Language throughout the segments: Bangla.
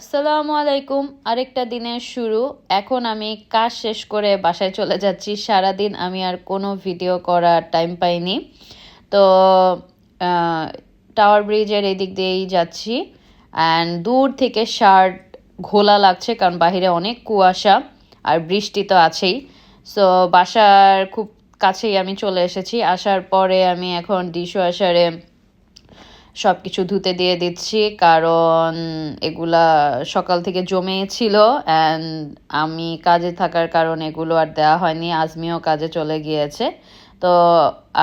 আসসালামু আলাইকুম। আরেকটা দিনের শুরু। এখন আমি কাজ শেষ করে বাসায় চলে যাচ্ছি। সারাদিন আমি আর কোনো ভিডিও করার টাইম পাইনি। তো টাওয়ার ব্রিজের এদিক দিয়েই যাচ্ছি। অ্যান্ড দূর থেকে শার্ট ঘোলা লাগছে কারণ বাইরে অনেক কুয়াশা আর বৃষ্টি তো আছেই। সো বাসার খুব কাছেই আমি চলে এসেছি। আসার পরে আমি এখন ডিশ ওয়াশারে সব কিছু ধুতে দিয়ে দিচ্ছি, কারণ এগুলা সকাল থেকে জমে ছিল অ্যান্ড আমি কাজে থাকার কারণে এগুলো আর দেওয়া হয়নি, আজমিও কাজে চলে গিয়েছে। তো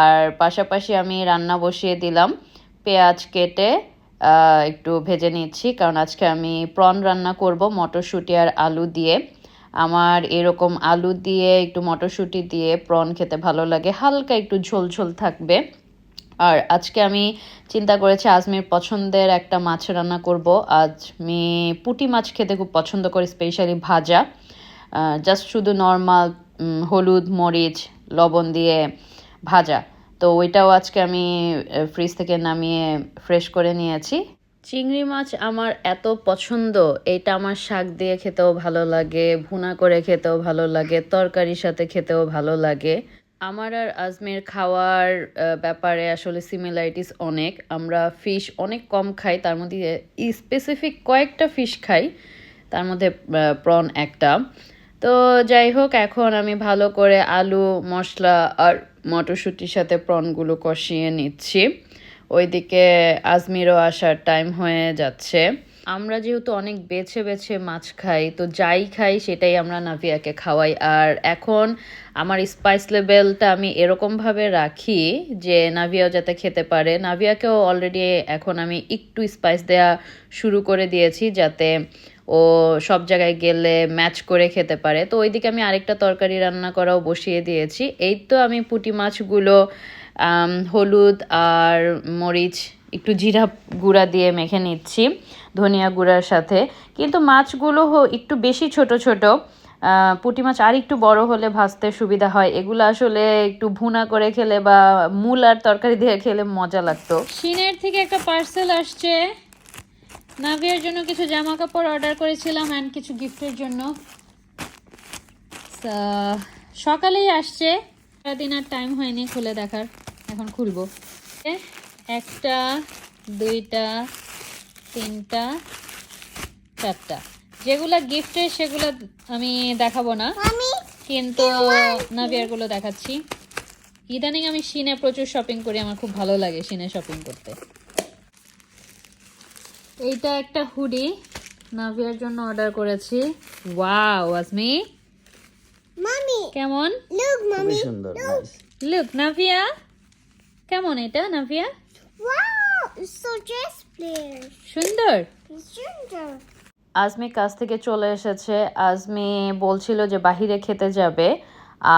আর পাশাপাশি আমি রান্না বসিয়ে দিলাম, পেঁয়াজ কেটে একটু ভেজে নিচ্ছি, কারণ আজকে আমি প্রন রান্না করব মটরশুঁটি আর আলু দিয়ে। আমার এরকম আলু দিয়ে একটু মটরশুঁটি দিয়ে প্রন খেতে ভালো লাগে, হালকা একটু ঝোল ঝোল থাকবে। আর আজকে আমি চিন্তা করেছি আজমির পছন্দের একটা মাছ রান্না করব। আজ আমি পুঁটি মাছ খেতে খুব পছন্দ করি স্পেশালি ভাজা। জাস্ট শুধু নর্মাল হলুদ, মরিচ, লবণ দিয়ে ভাজা। তো ওইটাও আজকে আমি ফ্রিজ থেকে নামিয়ে ফ্রেশ করে নিয়েছি। চিংড়ি মাছ আমার এত পছন্দ, এটা আমার শাক দিয়ে খেতেও ভালো লাগে, ভুনা করে খেতেও ভালো লাগে, তরকারির সাথে খেতেও ভালো লাগে। আমার আর আজমের খাওয়ার ব্যাপারে আসলে সিমিলারিটিস অনেক। আমরা ফিশ অনেক কম খাই, তার মধ্যে স্পেসিফিক কয়েকটা ফিশ খাই, তার মধ্যে প্রন একটা। তো যাই হোক, এখন আমি ভালো করে আলু, মশলা আর মটরশুঁটির সাথে প্রনগুলো কষিয়ে নিচ্ছি। ওইদিকে আজমিরও আসার টাইম হয়ে যাচ্ছে। আমরা যেহেতু অনেক বেছে বেছে মাছ খাই, তো যাই খাই সেটাই আমরা নাভিয়াকে খাওয়াই। আর এখন আমার স্পাইস লেভেলটা আমি এরকমভাবে রাখি যে নাভিয়াও যাতে খেতে পারে। নাভিয়াকেও অলরেডি এখন আমি একটু স্পাইস দেওয়া শুরু করে দিয়েছি যাতে ও সব জায়গায় গেলে ম্যাচ করে খেতে পারে। তো ওইদিকে আমি আরেকটা তরকারি রান্না করাও বসিয়ে দিয়েছি। এই তো আমি পুঁটি মাছগুলো হলুদ আর মরিচ, একটু জিরা গুঁড়া দিয়ে মেখে নিচ্ছি। ধনিয়া গুঁড়ার সাথে। কিন্তু মাছগুলো একটু বেশি ছোট ছোট পুঁটি মাছ আর একটু বড় হলে ভাজতে সুবিধা হয়। এগুলো আসলে একটু ভুনা করে খেলে বা মূল আর তরকারি দিয়ে খেলে মজা লাগতো। চীনের থেকে একটা পার্সেল আসছে। নাভিয়ার জন্য কিছু জামা কাপড় অর্ডার করেছিলাম অ্যান্ড কিছু গিফটের জন্য। সকালেই আসছে। সারাদিন আর টাইম হয়নি খুলে দেখার, এখন খুলবো। একটা, দুইটা তিনটা চারটা। যেগুলা গিফটের সেগুলো আমি দেখাবো না। কিন্তু নাভিয়ারগুলো দেখাচ্ছি। ইদানিং আমি সিনে প্রচুর শপিং করি আমার খুব ভালো লাগে সিনে শপিং করতে। এইটা একটা হুডি নাভিয়ার জন্য অর্ডার করেছি। ওয়াও আজমি Mommy, কেমন? look, mommy. সুন্দর লুক নাভিয়া! কেমন এটা নাভিয়া? Wow, সুন্দর. আজমি কাজ থেকে চলে এসেছে। আজমি বলছিল যে বাহিরে খেতে যাবে।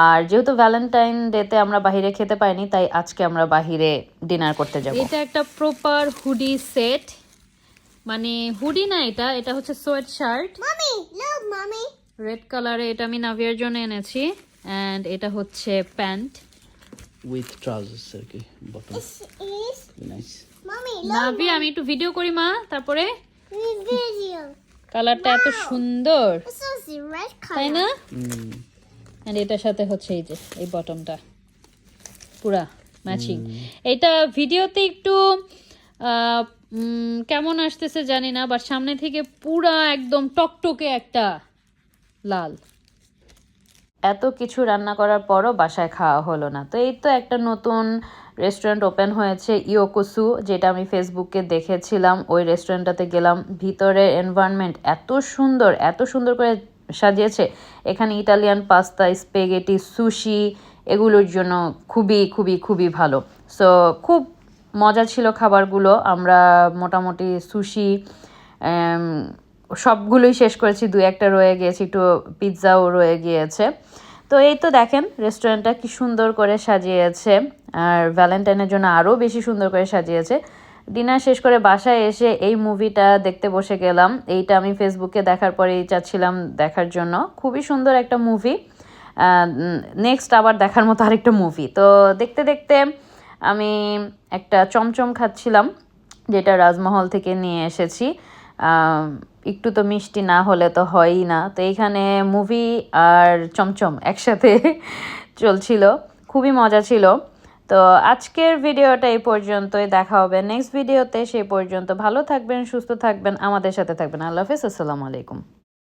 আর যেহেতু ভ্যালেন্টাইন ডেতে আমরা বাহিরে খেতে পাইনি তাই আজকে আমরা বাহিরে ডিনার করতে যাব। এটা একটা প্রপার হুডি সেট মানে হুডি না এটা এটা হচ্ছে sweatshirt mommy look, mommy. Red কালারে এটা আমি নাভিয়ার জন্য এনেছি। এন্ড এটা হচ্ছে প্যান্ট। উইথ ট্রাউজার্স আর কি বটম নাইস নাভি আমি একটু ভিডিও করি মা তারপরে কালারটা এত সুন্দর। তাই না? অ্যান্ড এটার সাথে হচ্ছে এই যে এই বটমটা পুরা ম্যাচিং এটা ভিডিওতে একটু আহ, কেমন আসতেছে জানি না বাট সামনে থেকে পুরা একদম টকটকে একটা লাল। এত কিছু রান্না করার পরও বাসায় খাওয়া হলো না। তো এই তো একটা নতুন রেস্টুরেন্ট ওপেন হয়েছে ইয়োকোসু যেটা আমি ফেসবুকে দেখেছিলাম। ওই রেস্টুরেন্টটাতে গেলাম। ভিতরের এনভায়রনমেন্ট এত সুন্দর এত সুন্দর করে সাজিয়েছে। এখানে ইটালিয়ান পাস্তা স্পেগেটি সুশি এগুলোর জন্য খুবই খুবই খুবই ভালো। সো খুব মজা ছিল খাবারগুলো। আমরা মোটামুটি সুশি সবগুলোই শেষ করেছি দু একটা রয়ে গিয়েছে, একটু পিৎজাও রয়ে গিয়েছে। তো এই তো দেখেন রেস্টুরেন্টটা কি সুন্দর করে সাজিয়েছে, আর ভ্যালেন্টাইনের জন্য আরও বেশি সুন্দর করে সাজিয়েছে। ডিনার শেষ করে বাসায় এসে এই মুভিটা দেখতে বসে গেলাম। এইটা আমি ফেসবুকে দেখার পরেই চাচ্ছিলাম দেখার জন্য। খুবই সুন্দর একটা মুভি নেক্সট আবার দেখার মতো আরেকটা মুভি তো দেখতে দেখতে আমি একটা চমচম খাচ্ছিলাম, যেটা রাজমহল থেকে নিয়ে এসেছি। একটু তো মিষ্টি না হলে তো হয়ই না। তো এইখানে মুভি আর চমচম একসাথে চলছিল। খুবই মজা ছিল। তো আজকের ভিডিওটা এই পর্যন্তই। দেখা হবে নেক্সট ভিডিওতে সেই পর্যন্ত ভালো থাকবেন, সুস্থ থাকবেন, আমাদের সাথে থাকবেন। আল্লাহ হাফিজ। আসসালামু আলাইকুম।